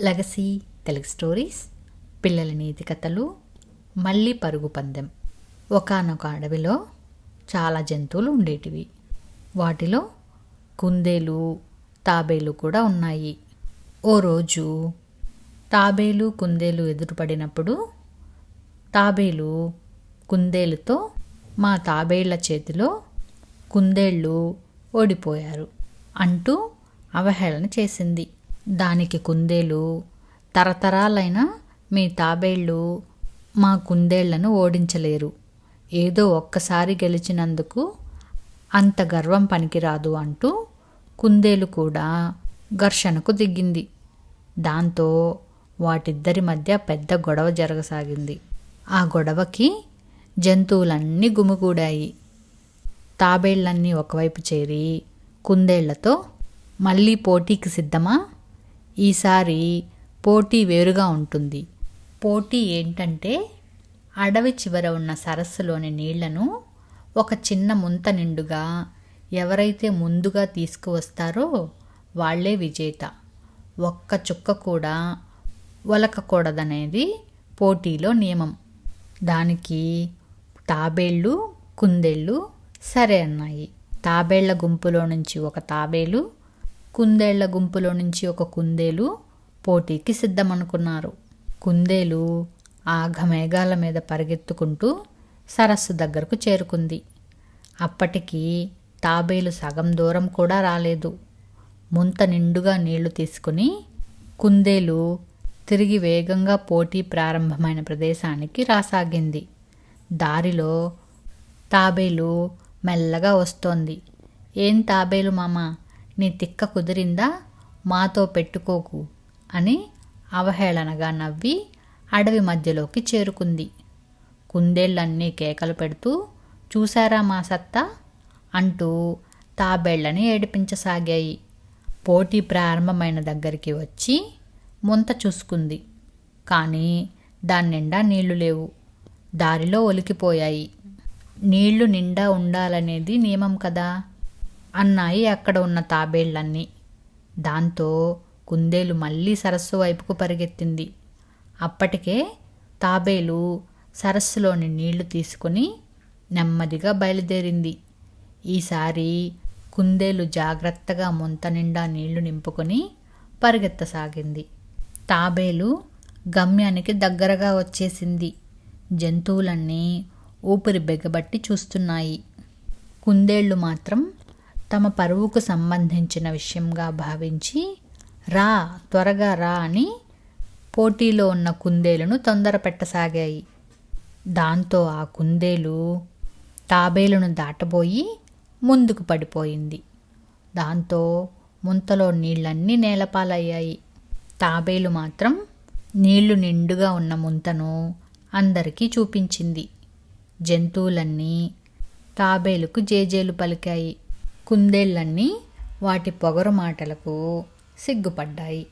Legacy Telugu stories పిల్లల నీతి కథలు మళ్ళీ పరుగు పందెం. ఒకానొక అడవిలో చాలా జంతువులు ఉండేటివి. వాటిలో కుందేలు తాబేలు కూడా ఉన్నాయి. ఓ రోజు తాబేలు కుందేలు ఎదురుపడినప్పుడు తాబేలు కుందేలుతో మా తాబేళ్ళ చేతిలో కుందేళ్ళు ఓడిపోయారు అంటూ అవహేళన చేసింది. దానికి కుందేలు తరతరాలైన మీ తాబేళ్ళు మా కుందేళ్ళను ఓడించలేరు. ఏదో ఒక్కసారి గెలిచినందుకు అంత గర్వం పనికిరాదు అంటూ కుందేలు కూడా ఘర్షణకు దిగింది. దాంతో వాటిద్దరి మధ్య పెద్ద గొడవ జరగసాగింది. ఆ గొడవకి జంతువులన్నీ గుమిగూడాయి. తాబేళ్ళన్నీ ఒకవైపు చేరి కుందేళ్ళతో మళ్ళీ పోటీకి సిద్ధమా? ఈసారి పోటీ వేరుగా ఉంటుంది. పోటీ ఏంటంటే అడవి చివర ఉన్న సరస్సులోని నీళ్ళను ఒక చిన్న ముంత నిండుగా ఎవరైతే ముందుగా తీసుకువస్తారో వాళ్ళే విజేత. ఒక్క చుక్క కూడా ఒలకకూడదనేది పోటీలో నియమం. దానికి తాబేళ్ళు కుందేళ్ళు సరే అన్నాయి. తాబేళ్ళ గుంపులో నుంచి ఒక తాబేలు కుందేళ్ళ గుంపులో నుంచి ఒక కుందేలు పోటీకి సిద్ధమనుకున్నారు. కుందేలు ఆఘమేఘాల మీద పరిగెత్తుకుంటూ సరస్సు దగ్గరకు చేరుకుంది. అప్పటికి తాబేలు సగం దూరం కూడా రాలేదు. ముంత నిండుగా నీళ్ళు తీసుకుని కుందేలు తిరిగి వేగంగా పోటీ ప్రారంభమైన ప్రదేశానికి రాసాగింది. దారిలో తాబేలు మెల్లగా వస్తోంది. ఏం తాబేలు మామ? నీ తిక్క కుదిరిందా? మాతో పెట్టుకోకు అని అవహేళనగా నవ్వి అడవి మధ్యలోకి చేరుకుంది. కుందేళ్ళన్నీ కేకలు పెడుతూ చూశారా మా సత్తా? అంటూ తాబేళ్ళని ఏడిపించసాగాయి. పోటీ ప్రారంభమైన దగ్గరికి వచ్చి ముంత చూసుకుంది. కానీ దాని నిండా నీళ్ళు లేవు. దారిలో ఒలికిపోయాయి. నీళ్ళు నిండా ఉండాలనేది నియమం కదా? అన్నాయి అక్కడ ఉన్న తాబేళ్ళన్నీ. దాంతో కుందేలు మళ్ళీ సరస్సు వైపుకు పరిగెత్తింది. అప్పటికే తాబేలు సరస్సులోని నీళ్ళు తీసుకుని నెమ్మదిగా బయలుదేరింది. ఈసారి కుందేలు జాగ్రత్తగా ముంత నిండా నీళ్ళు నింపుకొని పరిగెత్తసాగింది. తాబేలు గమ్యానికి దగ్గరగా వచ్చేసింది. జంతువులన్నీ ఊపిరి బెగబట్టి చూస్తున్నాయి. కుందేళ్ళు మాత్రం తమ పరువుకు సంబంధించిన విషయంగా భావించి రా త్వరగా రా అని పోటీలో ఉన్న కుందేలును తొందర పెట్టసాగాయి దాంతో ఆ కుందేలు తాబేలును దాటబోయి ముందుకు పడిపోయింది. దాంతో ముంతలో నీళ్ళన్నీ నేలపాలయ్యాయి. తాబేలు మాత్రం నీళ్ళు నిండుగా ఉన్న ముంతను అందరికీ చూపించింది. జంతువులన్నీ తాబేలుకు జేజేలు పలికాయి. కుందేళ్ళన్నీ వాటి పొగరు మాటలకు సిగ్గుపడ్డాయి.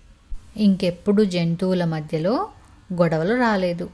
ఇంకెప్పుడు జంతువుల మధ్యలో గొడవలు రాలేదు.